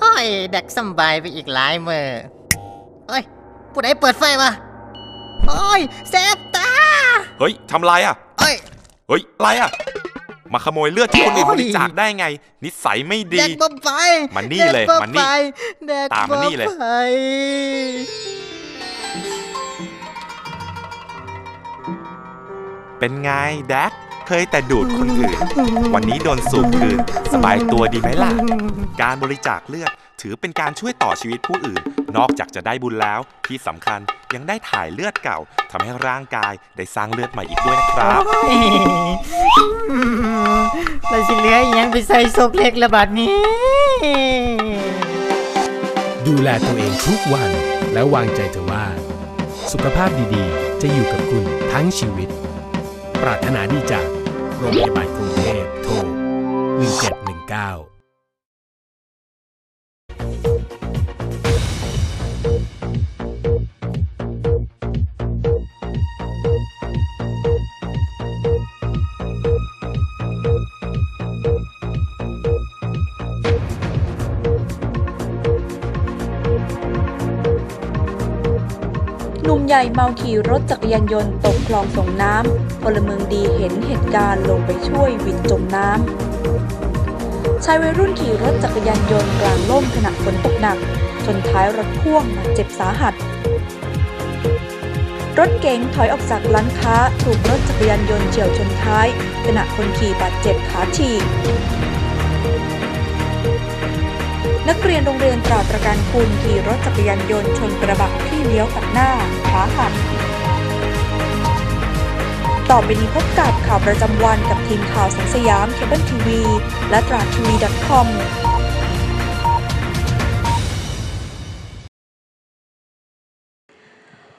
โอ้ยดักสำบายไปอีกหลายมือเฮ้ยผู้ใดเปิดไฟวะโอ้ยแสบตาเฮ้ยทำไรอะ เอ้ยเฮ้ยอะไรอะ มาขโมยเลือดที่คนอื่นโอ้บยริจาคได้ไง นิสัยไม่แดดีกบ่ไปมานี่เลยแดกบ่มานี่ไปแดกตามมานี่เลยบ่ไปเป็นไงแดก เคยแต่ดูดคนอื่น วันนี้โดนสูบคืน สบายตัวดีไหมล่ะ การบริจาคเลือดถือเป็นการช่วยต่อชีวิตผู้อื่น นอกจากจะได้บุญแล้ว ที่สำคัญยังได้ถ่ายเลือดเก่าทำให้ร่างกายได้สร้างเลือดใหม่อีกด้วยนะครับโอ้ยเราสิเหลืออีหยังไปใส่ศพเล็กละบาดนี้ ดูแลตัวเองทุกวัน แล้ววางใจเถอะว่า สุขภาพดีๆ จะอยู่กับคุณทั้งชีวิต ปรารถนาดีจาก โรงพยาบาลกรุงเทพโทร1719 ใหญ่เมาขี่รถจักรยานยนต์ตกคลองส่งน้ำพลเมืองดีเห็นเหตุการณ์ลงไปช่วยวินจมน้ำชายวัยรุ่นขี่รถจักรยานยนต์กลางล่มขณะฝนตกหนักชนท้ายรถพ่วงบาดเจ็บสาหัส รถเก๋งถอยออกจากร้านค้าถูกรถจักรยานยนต์เฉียวชนท้าย ขณะคนขี่บาดเจ็บขาฉีก นักเรียนโรงเรียนตราประกันคุณขี่รถจักรยานยนต์ชนกระบะที่เลี้ยวตัดหน้าขาหักต่อไปนี้พบกับข่าวประจำวันกับทีมข่าวสังสยามเคเบิลทีวีและตราทีวี .com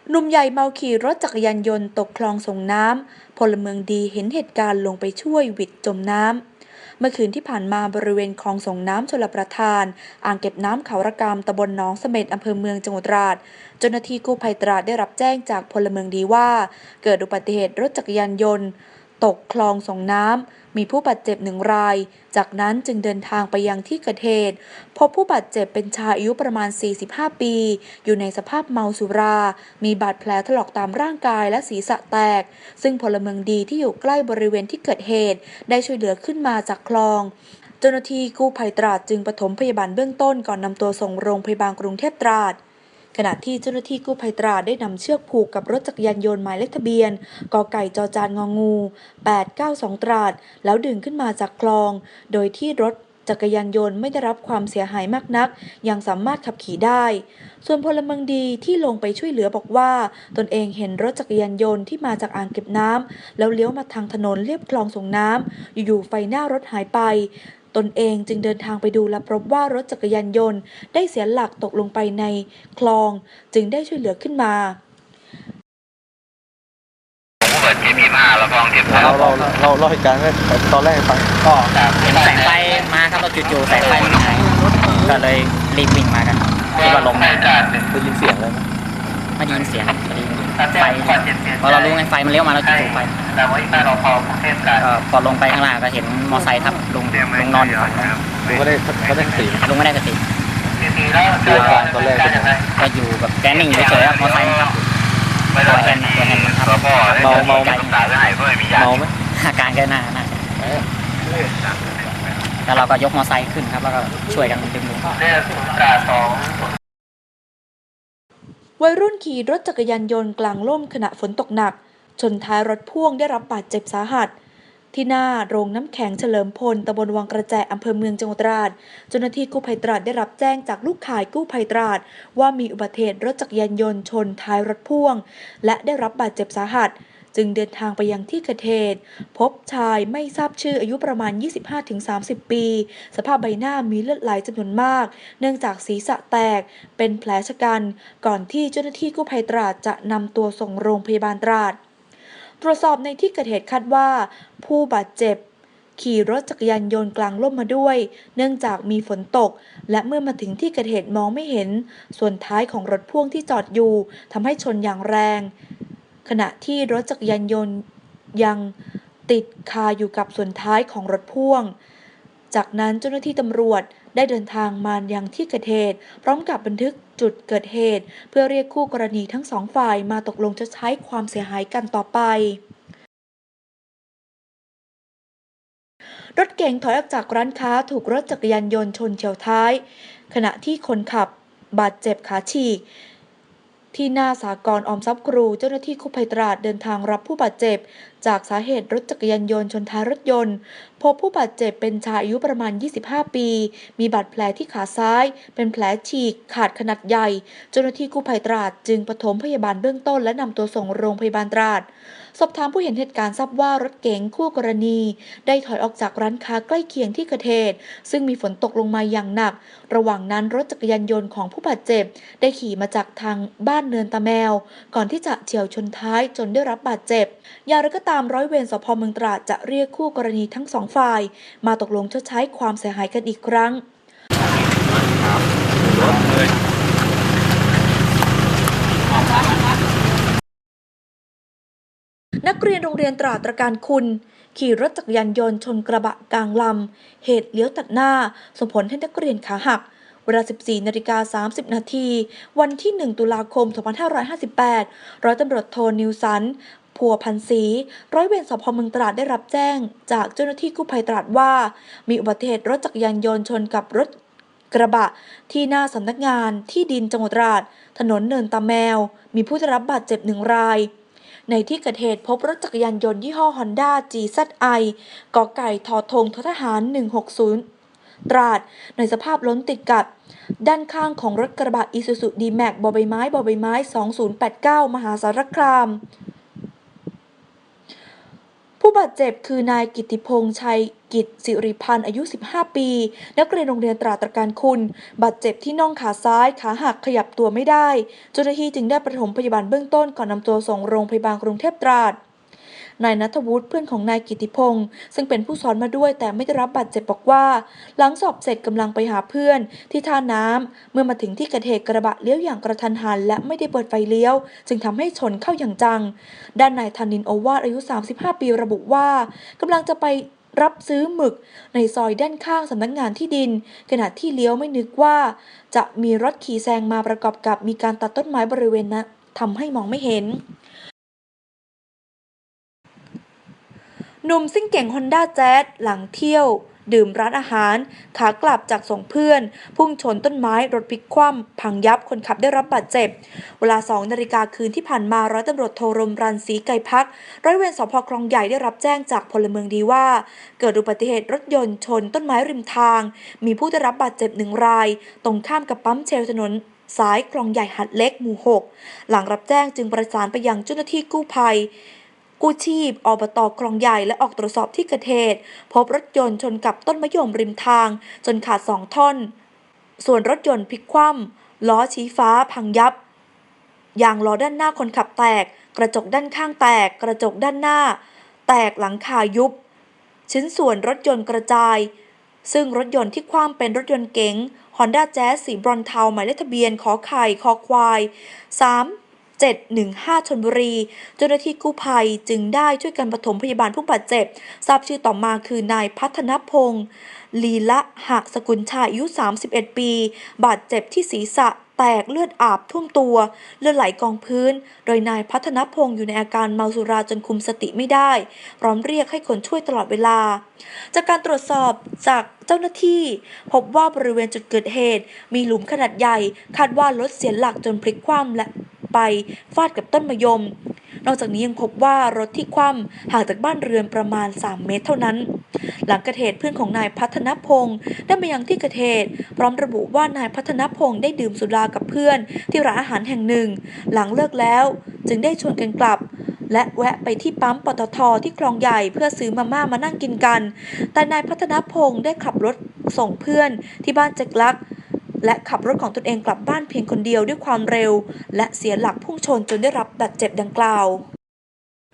หนุ่มใหญ่เมาขี่รถจักรยานยนต์ตกคลองส่งน้ำ พลเมืองดีเห็นเหตุการณ์ลงไปช่วยวิดจมน้ำ เมื่อคืนที่ผ่านมาบริเวณคลองส่งน้ำชลประทาน อ่างเก็บน้ำเขาระกามตำบลหนองเสม็ดอำเภอเมืองจังหวัดตราดเจ้าหน้าที่กู้ภัยตราดได้รับแจ้งจากพลเมืองดีว่า เกิดอุบัติเหตุรถจักรยานยนต์ ตกคลองส่งน้ำ มีผู้บาดเจ็บหนึ่งราย จากนั้นจึงเดินทางไปยังที่เกิดเหตุ พบผู้บาดเจ็บเป็นชายอายุประมาณ 45 ปี อยู่ในสภาพเมาสุรา มีบาดแผลถลอกตามร่างกายและศีรษะแตก ซึ่งพลเมืองดีที่อยู่ใกล้บริเวณที่เกิดเหตุ ได้ช่วยเหลือขึ้นมาจากคลองเจ้าหน้าที่กู้ภัยตราดจึงปฐมพยาบาลเบื้องต้นก่อนนำตัวส่งโรงพยาบาลกรุงเทพตราด ขณะที่เจ้าหน้าที่กู้ภัยตราได้นำเชือกผูกกับรถจักรยานยนต์หมายเลขทะเบียนกไก่จอจานงองู 892 ตราด แล้วดึงขึ้นมาจากคลอง โดยที่รถจักรยานยนต์ไม่ได้รับความเสียหายมากนัก ยังสามารถขับขี่ได้ ส่วนพลเมืองดีที่ลงไปช่วยเหลือบอกว่า ตนเองเห็นรถจักรยานยนต์ที่มาจากอ่างเก็บน้ำแล้วเลี้ยวมาทางถนนเลียบคลองส่งน้ำอยู่ๆไฟหน้ารถหายไป ตนเองจึงเดินทางไปดูและพบว่ารถจักรยานยนต์ ได้เสียหลักตกลงไปในคลอง จึงได้ช่วยเหลือขึ้นมาเปิดที่มีมาแล้วกองเก็บเราเราเราเราเหตุการณ์ให้ตอนแรกให้ฟังก็เห็นแสงไฟมาครับเราจู่ๆแสงไฟมันหายก็เลยรีบวิ่งมากันคิดว่าลงในการหนึ่งได้ยินเสียงเลยนะไม่ได้ยินเสียงพอดีถ้าแจ้ ไฟงความเจ็บเสียพอเรารู้ไงไฟมันเลี้ยวมาเราให้จู่ๆไฟแต่ว่าอีกหน้าเราพอกรุงเทพการก็พอลงไปข้างล่างก็เห็นมอไซค์ทับลุงลุงนอนอยู่ฝั่งนู้นผมก็ได้เขาได้สติลุงไม่ได้สติทีทีแล้วเจอตอนแรกการยังไงก็อยู่แบบแกนิ่งเฉยๆครับมอไซค์มันทับไม่ได้แต่ที่สพเมาเมาตาได้เพื่อมียาเมาไหมอาการก็น่าน่าแล้วเราก็ยกมอไซค์ขึ้นครับแล้วก็ช่วยกันดึงลุงเรียกศูนย์กาสอง วัยรุ่นขี่รถจักรยานยนต์กลางล่มขณะฝนตกหนัก ชนท้ายรถพ่วงได้รับบาดเจ็บสาหัส ที่หน้าโรงน้ำแข็งเฉลิมพลตำบลวังกระแจอำเภอเมืองจังหวัดตราดเจ้าหน้าที่กู้ภัยตราดได้รับแจ้งจากลูกข่ายกู้ภัยตราด ว่ามีอุบัติเหตุรถจักรยานยนต์ชนท้ายรถพ่วง และได้รับบาดเจ็บสาหัส จึงเดินทางไปยังที่เกิดเหตุ พบชายไม่ทราบชื่ออายุประมาณ 25-30 ปี สภาพใบหน้ามีเลือดไหลจำนวนมาก เนื่องจากศีรษะแตกเป็นแผลชะกัน ก่อนที่เจ้าหน้าที่กู้ภัยตราดจะนำตัวส่งโรงพยาบาลตราด ตรวจสอบในที่เกิดเหตุคาดว่า ผู้บาดเจ็บขี่รถจักรยานยนต์กลางร่มมาด้วย เนื่องจากมีฝนตก และเมื่อมาถึงที่เกิดเหตุมองไม่เห็น ส่วนท้ายของรถพ่วงที่จอดอยู่ทำให้ชนอย่างแรง ขณะที่รถจักรยานยนต์ยังติดคาอยู่กับส่วนท้ายของรถพ่วง จากนั้นเจ้าหน้าที่ตำรวจได้เดินทางมายังที่เกิดเหตุ พร้อมกับบันทึกจุดเกิดเหตุ เพื่อเรียกคู่กรณีทั้งสองฝ่ายมาตกลงชดใช้ความเสียหายกันต่อไป รถเก๋งถอยออกจากร้านค้าถูกรถจักรยานยนต์ชนเฉียวท้าย ขณะที่คนขับบาดเจ็บขาฉีก ที่หน้าสากรออมทรัพย์ครูเจ้าหน้าที่คุภัยตราดเดินทางรับผู้บาดเจ็บ จากสาเหตุรถจักรยานยนต์ชนท้ายรถยนต์ พบผู้บาดเจ็บเป็นชายอายุประมาณ 25 ปี มีบาดแผลที่ขาซ้าย เป็นแผลฉีกขาดขนาดใหญ่ เจ้าหน้าที่กู้ภัยตราดจึงปฐมพยาบาลเบื้องต้นและนำตัวส่งโรงพยาบาลตราด สอบถามผู้เห็นเหตุการณ์ทราบว่ารถเก๋งคู่กรณี ได้ถอยออกจากร้านค้าใกล้เคียงที่เกิดเหตุซึ่งมีฝนตกลงมาอย่างหนัก ระหว่างนั้นรถจักรยานยนต์ของผู้บาดเจ็บ ได้ขี่มาจากทางบ้านเนินตาแมว ก่อนที่จะเฉียวชนท้ายจนได้รับบาดเจ็บอย่างไรก็ตามร้อยเวรสพเมืองตราดจะเรียกคู่กรณีทั้งสองฝ่าย มาตกลงชดใช้ความเสียหายกันอีกครั้งนักเรียนโรงเรียนตราตรการคุณ ขี่รถจักรยานยนต์ชนกระบะกลางลำ เหตุเลี้ยวตัดหน้า ส่งผลให้นักเรียนขาหัก เวลา 14 นาฬิกา 30 นาที วันที่ 1 ตุลาคม 2558 ร้อยตำรวจโทนิวสัน พัวพันศีร้อยเวรสพเมืองตราดได้รับแจ้ง จากเจ้าหน้าที่กู้ภัยตราดว่า มีอุบัติเหตุรถจักรยานยนต์ชนกับรถกระบะ ที่หน้าสำนักงานที่ดินจังหวัดตราด ถนนเนินตาแมว มีผู้ได้รับบาดเจ็บหนึ่งราย ในที่เกิดเหตุพบรถจักรยานยนต์ยี่ห้อ Honda GZI กอไก่ทอทงททหาร 160ตราดในสภาพล้นติดกับ ด้านข้างของรถกระบะ Isuzu D-Max บอใบไม้บอใบไม้ 2089 มหาสารคาม ผู้บาดเจ็บคือนายกิติพงษ์ชัยกิจสิริพันธ์อายุ 15 ปี นักเรียนโรงเรียนตราตรการคุณ บาดเจ็บที่น่องขาซ้ายขาหักขยับตัวไม่ได้ เจ้าหน้าที่จึงได้ประถมพยาบาลเบื้องต้นก่อนนำตัวส่งโรงพยาบาลกรุงเทพตราด นายนัทวุฒิเพื่อนของนายกิติพงศ์ซึ่งเป็นผู้สอนมาด้วยแต่ไม่ได้รับบาดเจ็บบอกว่า หลังสอบเสร็จกำลังไปหาเพื่อน ที่ท่าน้ำเมื่อมาถึงที่เกิดเหตุกระบะเลี้ยวอย่างกระทันหันและไม่ได้เปิดไฟเลี้ยว จึงทำให้ชนเข้าอย่างจัง ด้านนายธนินโอวาทอายุ 35 ปีระบุว่ากำลังจะไปรับซื้อหมึกในซอยด้านข้างสำนักงานที่ดิน ขณะที่เลี้ยวไม่นึกว่า จะมีรถขี่แซงมาประกอบกับมีการตัดต้นไม้บริเวณนั้นทำให้มองไม่เห็น หนุ่มซิ่งเก่งฮอนด้าแจ๊หลังเที่ยว ดื่มร้านอาหาร ขากลับจากส่งเพื่อน พุ่งชนต้นไม้รถพลิกคว่ำพังยับคนขับได้รับบาดเจ็บ เวลา2นาฬิกาคืนที่ผ่านมาร้อยตำรวจโทรมรันศรีไก่พัก ร้อยเวรสพคลองใหญ่ได้รับแจ้งจากพลเมืองดีว่า เกิดอุบัติเหตุรถยนต์ชนต้นไม้ริมทาง มีผู้ได้รับบาดเจ็บหนึ่งราย ตรงข้ามกับปั๊มเชลถนนสายคลองใหญ่หัดเล็กหมู่ 6 หลังรับแจ้งจึงประสานไปยังเจ้าหน้าที่กู้ภัย กู้ชีพอบตคลองใหญ่และออกตรวจสอบที่เกิดเหตุพบรถยนต์ชนกับต้นมะยมริมทาง จนขาดสองท่อน ส่วนรถยนต์พลิกคว่ำล้อชี้ฟ้าพังยับยางล้อด้านหน้าคนขับแตก กระจกด้านข้างแตก กระจกด้านหน้า แตกหลังคายุบ ชิ้นส่วนรถยนต์กระจาย ซึ่งรถยนต์ที่คว่ำเป็นรถยนต์เก๋ง Honda Jazz สีบรอนเทาหมายเลขทะเบียนขอไข่คอควาย3 715ชนบุรี เจ้าหน้าที่กู้ภัยจึงได้ช่วยกันปฐมพยาบาลผู้บาดเจ็บ ทราบชื่อต่อมาคือนายพัฒนพงศ์ลีละหักสกุลชายอายุ 31 ปี บาดเจ็บที่ศีรษะ แตกเลือดอาบท่วมตัว เลือดไหลกองพื้น โดยนายพัฒนพงศ์อยู่ในอาการเมาสุราจนคุมสติไม่ได้ พร้อมเรียกให้คนช่วยตลอดเวลา จากการตรวจสอบจากเจ้าหน้าที่ พบว่าบริเวณจุดเกิดเหตุ มีหลุมขนาดใหญ่ คาดว่ารถเสียหลักจนพลิกคว่ำและไปฟาดกับต้นมะยม นอกจากนี้ยังพบว่ารถที่คว่ำห่างจากบ้านเรือนประมาณ 3 เมตรเท่านั้น หลังเกิดเหตุเพื่อนของนายพัฒนพงศ์ได้มายังที่เกิดเหตุพร้อมระบุว่านายพัฒนพงศ์ได้ดื่มสุรากับเพื่อน ที่ร้านอาหารแห่งหนึ่ง หลังเลิกแล้ว จึงได้ชวนกันกลับ และแวะไปที่ปั๊มปตทที่คลองใหญ่เพื่อซื้อมาม่ามานั่งกินกัน แต่นายพัฒนพงศ์ได้ขับรถส่งเพื่อนที่บ้านเจกลักและขับรถของตนเองกลับบ้านเพียงคนเดียวด้วยความเร็ว และเสียหลักพุ่งชนจนได้รับบาดเจ็บดังกล่าว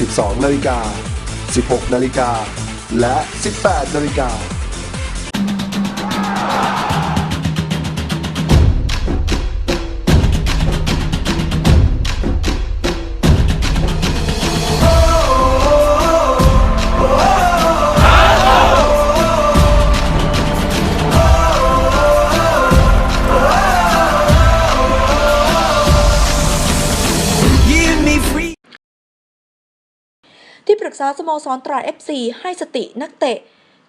12นาฬิกา16นาฬิกาและ 18นาฬิกา ษาสโมสรตรา FC ให้สตินักเตะ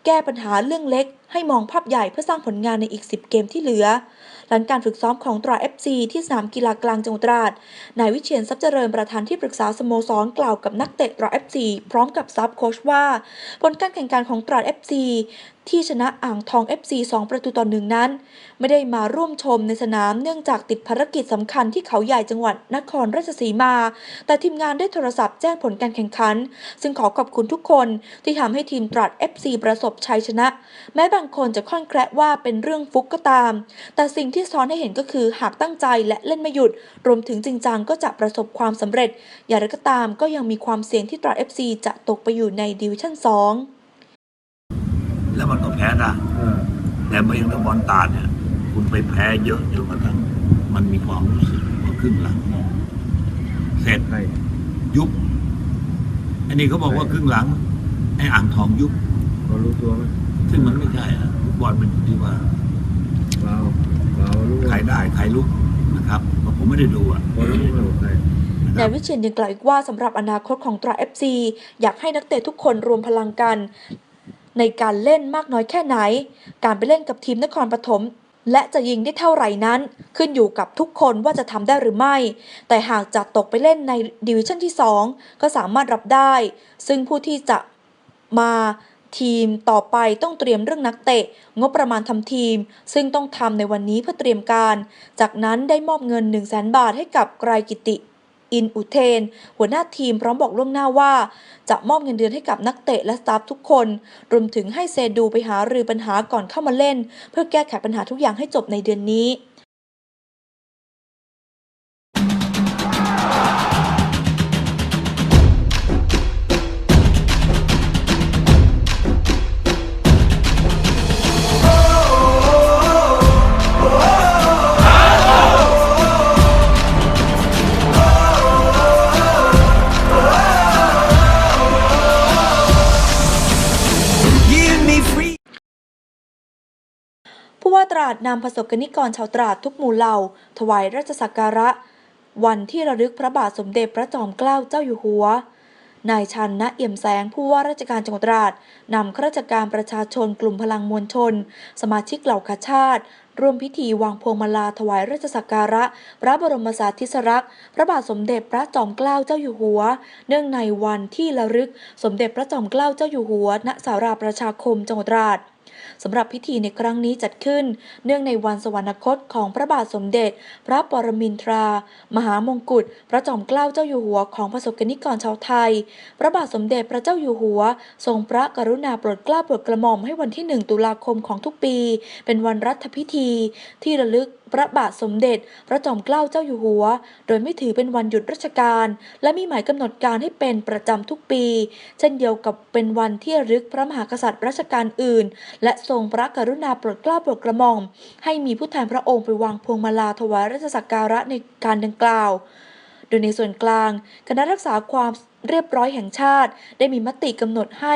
แก้ปัญหาเรื่องเล็กให้มองภาพใหญ่เพื่อสร้างผลงานในอีก 10 เกมที่เหลือ หลังการฝึกซ้อมของตรา FC ที่สนามกีฬากลางจังหวัดตราด นายวิเชียนทรัพย์เจริญประธานที่ปรึกษาสโมสรกล่าวกับนักเตะตรา FC พร้อมกับซับโค้ชว่า ผลการแข่งขันของตรา FC ที่ชนะอ่างทอง FC 2 ประตูต่อหนึ่งนั้น ไม่ได้มาร่วมชมในสนามเนื่องจากติดภารกิจสำคัญที่เขาใหญ่จังหวัดนครราชสีมา แต่ทีมงานได้โทรศัพท์แจ้งผลการแข่งขัน ซึ่งขอขอบคุณทุกคนที่ทำให้ทีมตราด FC ประสบชัยชนะ แม้บางคนจะค่อนแคระว่าเป็นเรื่องฟุกก็ตาม แต่สิ่งที่ซ้อนให้เห็นก็คือหากตั้งใจและเล่นไม่หยุด รวมถึงจริงจังก็จะประสบความสำเร็จ อย่างไรก็ตามก็ยังมีความเสี่ยงที่ตราด FC จะตกไปอยู่ในดิวิชั่น 2 แล้วมันก็แพ้ได้แต่เมื่อยังตะบอลตาดเนี่ย คุณไปแพ้เยอะจนกระทั่งมันมีความรู้สึกว่าครึ่งหลังเสร็จยุบ อันนี้เขาบอกว่าครึ่งหลังไอ้อ่างทองยุบเรารู้ตัวไหม ซึ่งมันไม่ใช่อะฟุตบอลมันอยู่ที่ว่าเราเรารู้ใครได้ใครลุกนะครับเพราะผมไม่ได้ดูอะพอรู้ไหมว่าใคร นายวิเชียนยังกล่าวอีกว่าสำหรับอนาคตของตรา FC อยากให้นักเตะทุกคนรวมพลังกัน ในการเล่นมากน้อยแค่ไหน การไปเล่นกับทีมนครปฐมและจะยิงได้เท่าไหร่นั้น ขึ้นอยู่กับทุกคนว่าจะทำได้หรือไม่ แต่หากจะตกไปเล่นในดิวิชั่นที่ 2 ก็สามารถรับได้ ซึ่งผู้ที่จะมา ทีมต่อไปต้องเตรียมเรื่องนักเตะ งบประมาณทำทีม ซึ่งต้องทำในวันนี้เพื่อเตรียมการ จากนั้นได้มอบเงิน 1 0 0 0 0แบาทให้กับไกรกิติ อินอุเทน หัวหน้าทีมพร้อมบอกล่วงหน้าว่า จะมอบเงินเดือนให้กับนักเตะและสตาฟทุกคน รวมถึงให้เซดูไปหารือปัญหาก่อนเข้ามาเล่น เพื่อแก้ไขปัญหาทุกอย่างให้จบในเดือนนี้าตราดนำประสบกนิกรชาวตราดทุกหมู่เหล่า ถวายราชสักการะ วันที่ระลึกพระบาทสมเด็จพระจอมเกล้าเจ้าอยู่หัวนายชันนะเอี่ยมแสงผู้ว่าราชการจังหวัดตราดนำข้าราชการประชาชนกลุ่มพลังมวลชน สมาชิกเหล่าคชาติ ร่วมพิธีวางพวงมาลาถวายราชสักการะ พระบรมสาธิสลักษณ์พระบาทสมเด็จพระจอมเกล้าเจ้าอยู่หัว เนื่องในวันที่ระลึก สมเด็จพระจอมเกล้าเจ้าอยู่หัว ณสาราประชาคมจังหวัดตราด สำหรับพิธีในครั้งนี้จัดขึ้น เนื่องในวันสวรรคตของพระบาทสมเด็จ พระปรมินทรา มหามงกุฎพระจอมเกล้าเจ้าอยู่หัวของประสบกนิกรชาวไทย พระบาทสมเด็จพระเจ้าอยู่หัว ทรงพระกรุณาโปรดเกล้าโปรดกระหม่อมให้วันที่ 1 ตุลาคมของทุกปี เป็นวันรัฐพิธี ที่ระลึก พระบาทสมเด็จ พระจอมเกล้าเจ้าอยู่หัว โดยไม่ถือเป็นวันหยุดราชการ และมีหมายกำหนดการให้เป็นประจำทุกปี เช่นเดียวกับเป็นวันที่รึกพระมหากษัตริย์รัชกาลอื่น และทรงพระกรุณาโปรดเกล้าโปรดกระหม่อม ให้มีผู้แทนพระองค์ไปวางพวงมาลาถวายราชสักการะในการดังกล่าว โดยในส่วนกลาง คณะรักษาความเรียบร้อยแห่งชาติ ได้มีมติกำหนดให้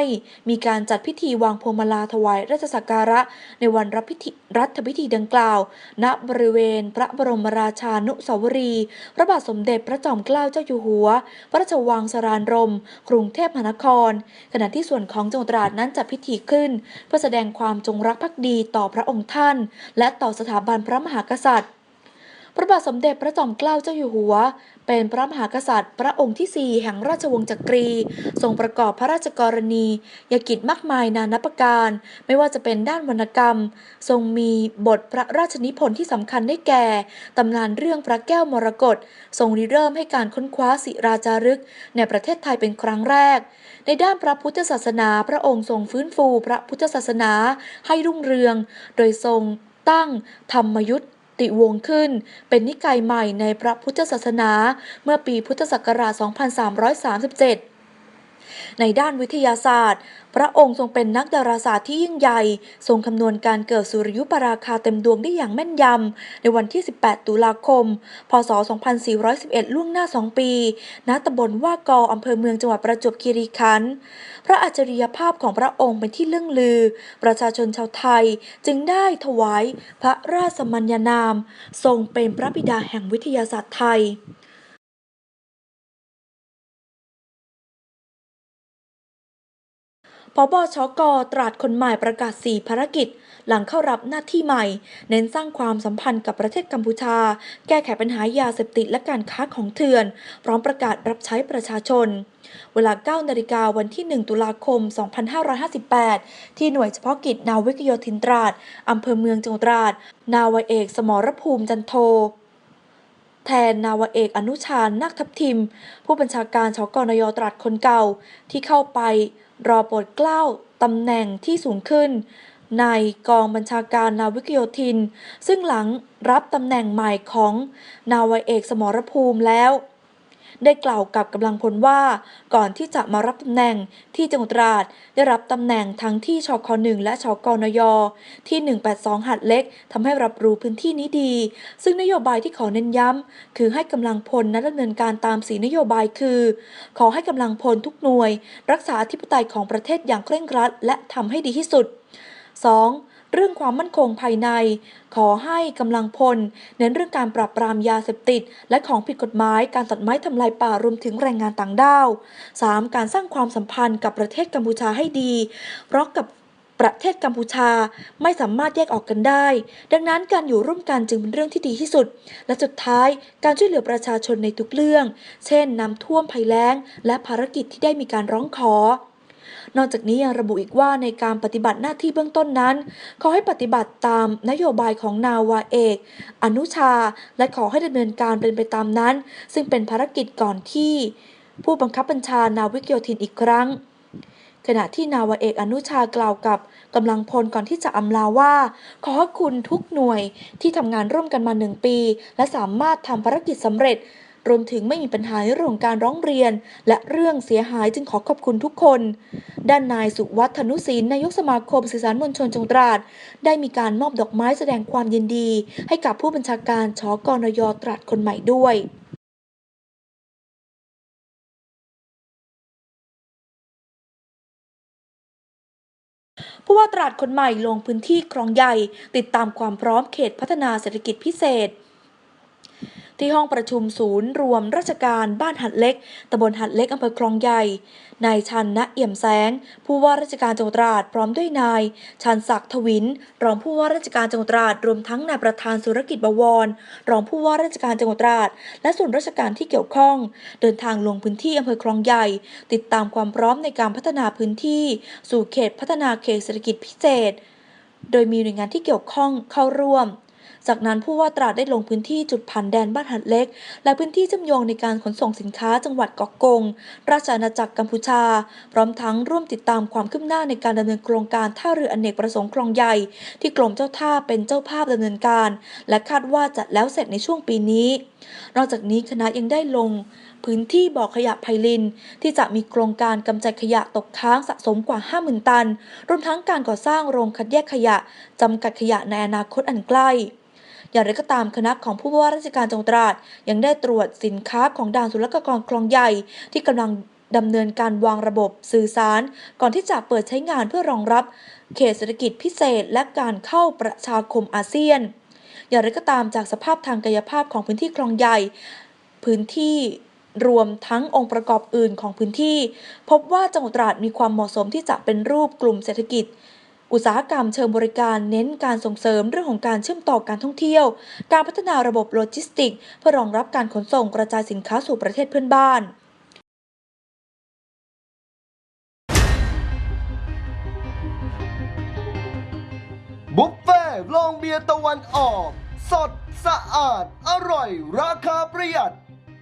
มีการจัดพิธีวางพวงมาลาถวายราชสักการะ ในวันรับพิธีรัฐพิธีดังกล่าว ณบริเวณพระบรมราชานุสาวรีย์พระบาทสมเด็จพระจอมเกล้าเจ้าอยู่หัว พระราชวังสรานรม กรุงเทพมหานคร ขณะที่ส่วนของจังหวัดตราดนั้นจัดพิธีขึ้น เพื่อแสดงความจงรักภักดีต่อพระองค์ท่าน และต่อสถาบันพระมหากษัตริย์ พระบาทสมเด็จพระจอมเกล้าเจ้าอยู่หัว เป็นพระมหากษัตริย์ พระองค์ที่ 4 แห่งราชวงศ์จักรี ทรงประกอบพระราชกรณียกิจมากมายนานับประการ ไม่ว่าจะเป็นด้านวรรณกรรม ทรงมีบทพระราชนิพนธ์ที่สำคัญได้แก่ตำนานเรื่องพระแก้วมรกตทรงริเริ่มให้การค้นคว้าศิราจารึก ในประเทศไทยเป็นครั้งแรก ในด้านพระพุทธศาสนา พระองค์ทรงฟื้นฟูพระพุทธศาสนาให้รุ่งเรือง โดยทรงตั้งธรรมยุทธ ติวงศ์ขึ้น เป็นนิกายใหม่ในพระพุทธศาสนา เมื่อปีพุทธศักราช 2337 ในด้านวิทยาศาสตร์ พระองค์ทรงเป็นนักดาราศาสตร์ที่ยิ่งใหญ่ ทรงคำนวณการเกิดสุริยุปราคาเต็มดวงได้อย่างแม่นยำ ในวันที่ 18 ตุลาคม พศ 2411 ล่วงหน้า 2 ปี ณ ตำบลว่ากออำเภอเมืองจังหวัดประจวบคีรีขันธ์ พระอัจฉริยภาพของพระองค์เป็นที่เลื่องลือ ประชาชนชาวไทยจึงได้ถวายพระราชสมัญญานาม ทรงเป็นพระบิดาแห่งวิทยาศาสตร์ไทย พบชกตราดคนใหม่ประกาศ 4 ภารกิจ หลังเข้ารับหน้าที่ใหม่ เน้นสร้างความสัมพันธ์กับประเทศกัมพูชา แก้ไขปัญหายาเสพติดและการค้าของเถื่อน พร้อมประกาศรับใช้ประชาชน เวลา 9 นาฬิกาวันที่ 1 ตุลาคม 2558 ที่หน่วยเฉพาะกิจนาวิกโยธินตราดอำเภอเมืองจังหวัดตราด นาวเอก สมรภูมิจันโทแทนนาวเอกอนุชานาคทับทิม ผู้บัญชาการชกนยตราดคนเก่าที่เข้าไป รอโปรดเกล้าตำแหน่งที่สูงขึ้น ในกองบัญชาการนาวิกโยธิน ซึ่งหลังรับตำแหน่งใหม่ของนาวาเอกสมรภูมิแล้ว ได้กล่าวกับกำลังพลว่า ก่อนที่จะมารับตำแหน่งที่จังหวัดตราดได้รับตำแหน่งทั้งที่ชคหนึ่งและชกนยที่ 182 หัดเล็กทำให้รับรู้พื้นที่นี้ดี ซึ่งนโยบายที่ขอเน้นย้ำคือให้กำลังพลนั้นดำเนินการตามสีนโยบายคือ ขอให้กำลังพลทุกหน่วย รักษาอธิปไตยของประเทศอย่างเคร่งครัด และทำให้ดีที่สุด 2. เรื่องความมั่นคงภายใน ขอให้กำลังพล เน้นเรื่องการปราบปรามยาเสพติด และของผิดกฎหมายการตัดไม้ทำลายป่ารวมถึงแรงงานต่างด้าว 3. การสร้างความสัมพันธ์กับประเทศกัมพูชาให้ดี เพราะกับประเทศกัมพูชาไม่สามารถแยกออกกันได้ ดังนั้นการอยู่ร่วมกันจึงเป็นเรื่องที่ดีที่สุด และสุดท้ายการช่วยเหลือประชาชนในทุกเรื่อง เช่นน้ำท่วมภัยแล้ง และภารกิจที่ได้มีการร้องขอ นอกจากนี้ยังระบุอีกว่าในการปฏิบัติหน้าที่เบื้องต้นนั้น ขอให้ปฏิบัติตามนโยบายของนาวาเอก อนุชา และขอให้ดำเนินการเป็นไปตามนั้น ซึ่งเป็นภารกิจก่อนที่ ผู้บังคับบัญชานาวิกโยธินอีกครั้ง ขณะที่นาวาเอกอนุชากล่าวกับกำลังพลก่อนที่จะอำลาว่า ขอขอบคุณทุกหน่วยที่ทำงานร่วมกันมาหนึ่งปี และสามารถทำภารกิจสำเร็จ รวมถึงไม่มีปัญหาในเรื่องของการร้องเรียน และเรื่องเสียหายจึงขอขอบคุณทุกคน ด้านนายสุวัฒนุศินนายกสมาคมสื่อสารมวลชนจังหวัดตราด ได้มีการมอบดอกไม้แสดงความยินดี ให้กับผู้บัญชาการชกนยตราดคนใหม่ด้วยผู้ว่าตราดคนใหม่ลงพื้นที่คลองใหญ่ ติดตามความพร้อมเขตพัฒนาเศรษฐกิจพิเศษ ที่ห้องประชุมศูนย์รวมราชการบ้านหัดเล็กตำบลหัดเล็กอำเภอคลองใหญ่ นายชันณเอี่ยมแสง ผู้ว่าราชการจังหวัดตราดพร้อมด้วยนายชันศักดิ์ทวิน รองผู้ว่าราชการจังหวัดตราดรวมทั้งนายประธานธุรกิจบวร รองผู้ว่าราชการจังหวัดตราด และส่วนราชการที่เกี่ยวข้อง เดินทางลงพื้นที่อำเภอคลองใหญ่ ติดตามความพร้อมในการพัฒนาพื้นที่ สู่เขตพัฒนาเขตเศรษฐกิจพิเศษ โดยมีหน่วยงานที่เกี่ยวข้องเข้าร่วม จากนั้นผู้ว่าตราดได้ลงพื้นที่จุดผ่านแดนบ้านหัดเล็ก และพื้นที่เชื่อมโยงในการขนส่งสินค้าจังหวัดเกาะกง ราชอาณาจักรกัมพูชา พร้อมทั้งร่วมติดตามความคืบหน้าในการดำเนินโครงการท่าเรืออเนกประสงค์คลองใหญ่ ที่กรมเจ้าท่าเป็นเจ้าภาพดำเนินการ และคาดว่าจะแล้วเสร็จในช่วงปีนี้ นอกจากนี้คณะยังได้ลง พื้นที่บ่อขยะไพลิน ที่จะมีโครงการกำจัดขยะตกค้างสะสมกว่า 50,000 ตัน รวมทั้งการก่อสร้างโรงคัดแยกขยะจำกัดขยะในอนาคตอันใกล้อย่างไรก็ตามคณะของผู้ว่าราชการจังหวัดตราดยังได้ตรวจสินค้าของด่านศุลกากรคลองใหญ่ ที่กำลังดำเนินการวางระบบสื่อสาร ก่อนที่จะเปิดใช้งานเพื่อรองรับ เขตเศรษฐกิจพิเศษ และการเข้าประชาคมอาเซียน อย่างไรก็ตามจากสภาพทางกายภาพของพื้นที่คลองใหญ่ พื้นที่ รวมทั้งองค์ประกอบอื่นของพื้นที่ พบว่าจังหวัดตราดมีความเหมาะสมที่จะเป็นรูปกลุ่มเศรษฐกิจ อุตสาหกรรมเชิงบริการเน้นการส่งเสริมเรื่องของการเชื่อมต่อการท่องเที่ยว การพัฒนาระบบโลจิสติก เพื่อรองรับการขนส่งกระจายสินค้าสู่ประเทศเพื่อนบ้านบุฟเฟ่ต์โรงเบียร์ตะวันออก สดสะอาด อร่อย ราคาประหยัด